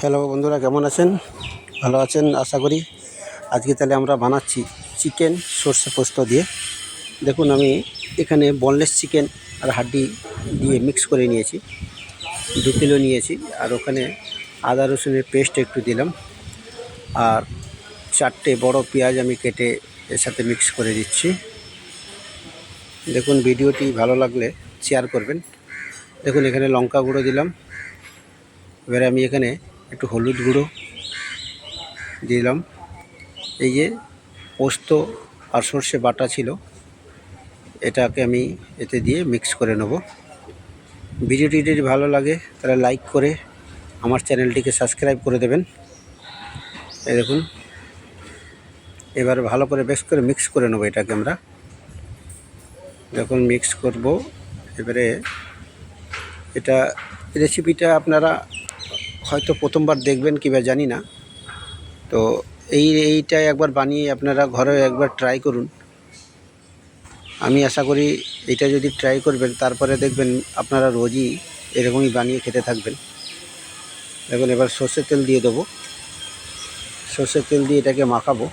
Hello বন্ধুরা, কেমন আছেন? ভালো আছেন, আশা করি। আজকে তাহলে আমরা বানাচ্ছি চিকেন সর্ষে পোস্ত দিয়ে। দেখুন, আমি এখানে বনলেস চিকেন আর হাড্ডি দিয়ে মিক্স করে নিয়েছি। দু কিলো নিয়েছি আর ওখানে আদা রসুনের পেস্ট একটু দিলাম। আর চারটে বড় পেঁয়াজ আমি কেটে এর সাথে মিক্স করে দিচ্ছি। দেখুন, ভিডিওটি ভালো লাগলে শেয়ার করবেন। দেখুন, এখানে লঙ্কা গুঁড়ো দিলাম। এবারে আমি এখানে একটু হলুদ গুঁড়ো দিলাম। এই যে পোস্ত আর সর্ষে বাটা ছিল, এটাকে আমি এতে দিয়ে মিক্স করে নেব। ভিডিওটি যদি ভালো লাগে, তাহলে লাইক করে আমার চ্যানেলটিকে সাবস্ক্রাইব করে দেবেন। এই দেখুন, এবার ভালো করে বেশ করে মিক্স করে নেব এটাকে আমরা। যখন মিক্স করব, এবারে এটা রেসিপিটা আপনারা হয়তো প্রথমবার দেখবেন কিংবা জানি না। তো এই, এইটা একবার বানিয়ে আপনারা ঘরে একবার ট্রাই করুন। আমি আশা করি এটা যদি ট্রাই করবেন, তারপরে দেখবেন আপনারা রোজই এরকমই বানিয়ে খেতে থাকবেন। দেখুন, এবার সর্ষের তেল দিয়ে দেবো। সর্ষের তেল দিয়ে এটাকে মাখাবো।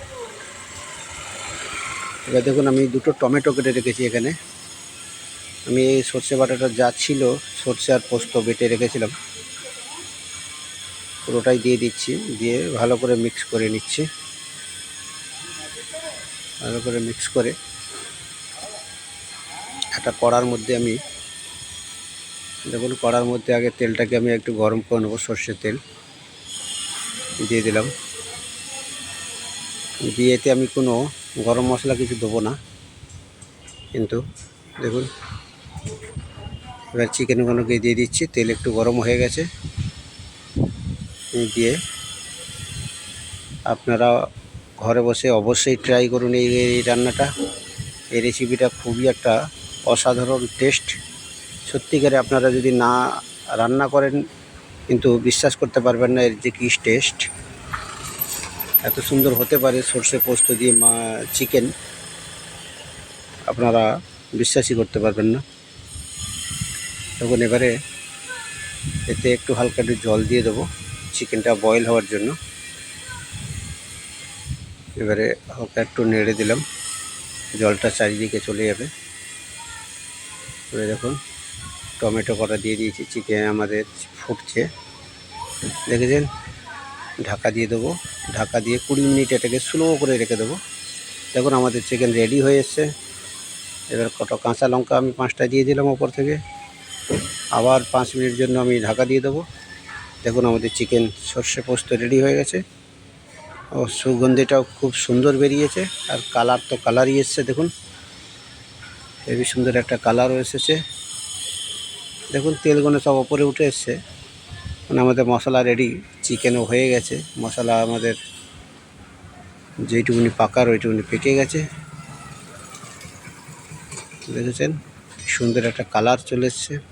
এবার দেখুন, আমি দুটো টমেটো কেটে রেখেছি এখানে। আমি এই সর্ষে বাটাটা যা ছিল সর্ষে আর পোস্ত বেটে রেখেছিলাম। পুরোটাই দিয়ে দিচ্ছি, দিয়ে ভালো করে মিক্স করে নিচ্ছি। ভালো করে মিক্স করে একটা কড়ার মধ্যে আমি, দেখুন কড়ার মধ্যে আগে তেলটাকে আমি একটু গরম করে নেব, সর্ষের তেল দিয়ে দিলাম। দিয়ে এতে আমি কোনো গরম মশলা কিছু দেবো না, কিন্তু দেখুন, এবার চিকেনগুলোকে দিয়ে দিচ্ছি, তেল একটু গরম হয়ে গেছে। দিয়ে আপনারা ঘরে বসে অবশ্যই ট্রাই করুন এই এই রান্নাটা। এই রেসিপিটা খুবই একটা অসাধারণ টেস্ট সত্যিকারে আপনারা যদি না রান্না করেন, কিন্তু বিশ্বাস করতে পারবেন না এর যে কী টেস্ট এত সুন্দর হতে পারে সর্ষে পোস্ত দিয়ে মা চিকেন আপনারা বিশ্বাসই করতে পারবেন না। তখন এবারে এতে একটু হালকা একটু জল দিয়ে দেবো। চিকেনটা বয়েল হওয়ার জন্য। এবারে হালকা একটু নেড়ে দিলাম। জলটা চারিদিকে চলে যাবে। এবারে দেখুন, টমেটো কটা দিয়ে দিয়েছি, চিকেন আমাদের ফুটছে। দেখেছেন? ঢাকা দিয়ে দেবো। ঢাকা দিয়ে কুড়ি মিনিট এটাকে স্লো করে রেখে দেবো। দেখুন, আমাদের চিকেন রেডি হয়ে এসছে। এবার কত কাঁচা লঙ্কা আমি পাঁচটা দিয়ে দিলাম ওপর থেকে। আবার পাঁচ মিনিট জন্য আমি ঢাকা দিয়ে দেবো। দেখুন, আমাদের চিকেন সর্ষে পোস্ত রেডি হয়ে গেছে। ও, সুগন্ধিটাও খুব সুন্দর বেরিয়েছে, আর কালার তো কালারই এসছে, দেখুন। হেবি সুন্দর একটা কালারও এসেছে। দেখুন তেলগুলো সব ওপরে উঠে এসছে। মানে আমাদের মশলা রেডি চিকেনও হয়ে গেছে। মশলা আমাদের যেইটুকুনি পাকার ওইটুকুনি পেকে গেছে। দেখেছেন? সুন্দর একটা কালার চলে এসছে।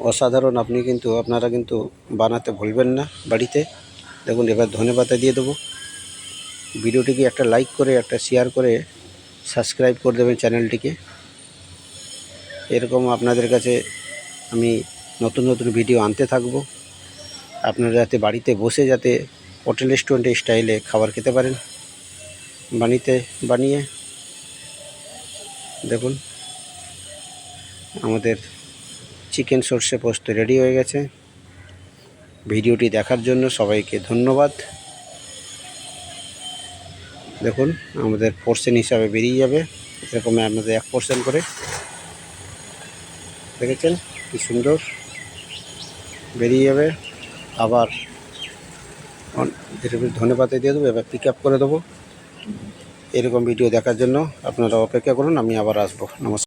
অসাধারণ, আপনি কিন্তু, আপনারা কিন্তু বানাতে ভুলবেন না বাড়িতে। দেখুন, এবার ধনে পাতা দিয়ে দেবো। ভিডিওটিকে একটা লাইক করে, একটা শেয়ার করে সাবস্ক্রাইব করে দেবেন চ্যানেলটিকে। এরকম আপনাদের কাছে আমি নতুন নতুন ভিডিও আনতে থাকব। আপনারা যাতে বাড়িতে বসে যাতে হোটেল রেস্টুরেন্টের স্টাইলে খাবার খেতে পারেন। বানিতে, বানিয়ে। দেখুন, আমাদের চিকেন সর্ষে পোস্ত রেডি হয়ে গেছে। ভিডিওটি দেখার জন্য সবাইকে ধন্যবাদ। দেখুন, আমাদের পোর্শন হিসাবে বেরিয়ে যাবে। এরকম আমাদের এক পোর্শন করে। দেখেছেন? কি সুন্দর। বেরিয়ে যাবে। আবার এরকম ধনে পাতা দিয়ে দেবো, এবার পিক আপ করে দেবো। এরকম ভিডিও দেখার জন্য আপনারা অপেক্ষা করুন, আমি আবার আসব। নমস্কার।